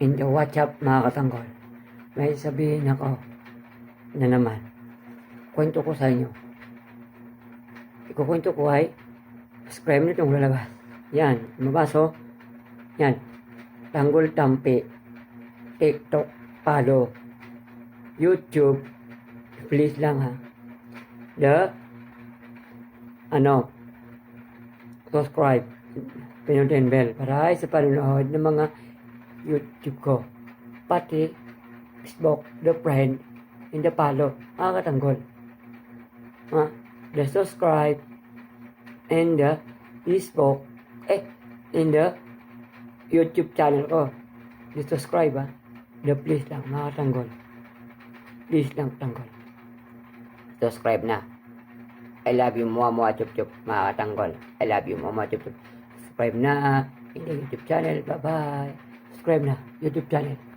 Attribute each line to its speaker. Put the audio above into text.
Speaker 1: in the WhatsApp mga katanggol. May sabihin ako na naman. Kwento ko sa inyo. Ikukwento ko ay subscribe nyo itong lalabas. Yan, mabaso. Yan. Tanggol Tampi. TikTok, follow. YouTube. Please lang ha. The ano subscribe pinutin bell para sa panonood ng mga YouTube ko. Pati Facebook, the friend, and the follow. Mga katanggol. Ha? The subscribe and the Facebook, eh, in the YouTube channel ko. The subscribe ha. The please lang, mga katanggol. Please lang, tanggol. Subscribe na. I love you, mua mua chup chup, mga. I love you, mua mua chup chup. Subscribe na in the YouTube channel. Bye-bye. Subscribe na, YouTube channel.